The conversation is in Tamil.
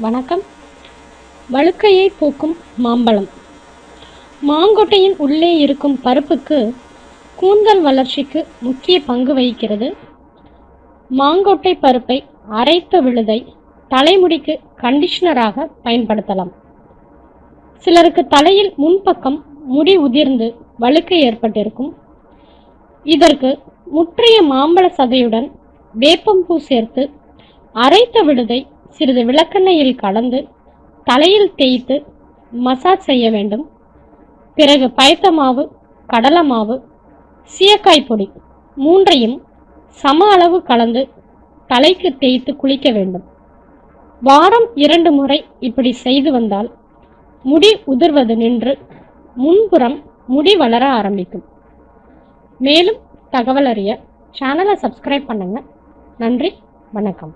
வணக்கம். வழுக்கையை போக்கும் மாம்பழம். மாங்கொட்டையின் உள்ளே இருக்கும் பருப்புக்கு கூந்தல் வளர்ச்சிக்கு முக்கிய பங்கு வகிக்கிறது. மாங்கொட்டை பருப்பை அரைத்த விழுதை தலைமுடிக்கு கண்டிஷனராக பயன்படுத்தலாம். சிலருக்கு தலையில் முன்பக்கம் முடி உதிர்ந்து வழுக்கை ஏற்பட்டிருக்கும். இதற்கு முற்றிய மாம்பழ சதையுடன் வேப்பம்பூ சேர்த்து அரைத்த விழுதை சிறிது விளக்கெண்ணெயில் கலந்து தலையில் தேய்த்து மசாஜ் செய்ய வேண்டும். பிறகு பயத்த மாவு கடலை மாவு சீயக்காய் பொடி மூன்றையும் சம அளவு கலந்து தலைக்கு தேய்த்து குளிக்க வேண்டும். வாரம் இரண்டு முறை இப்படி செய்து வந்தால் முடி உதிர்வது நின்று முன்புறம் முடி வளர ஆரம்பிக்கும். மேலும் தகவல் அறிய சேனலை சப்ஸ்கிரைப் பண்ணுங்க. நன்றி வணக்கம்.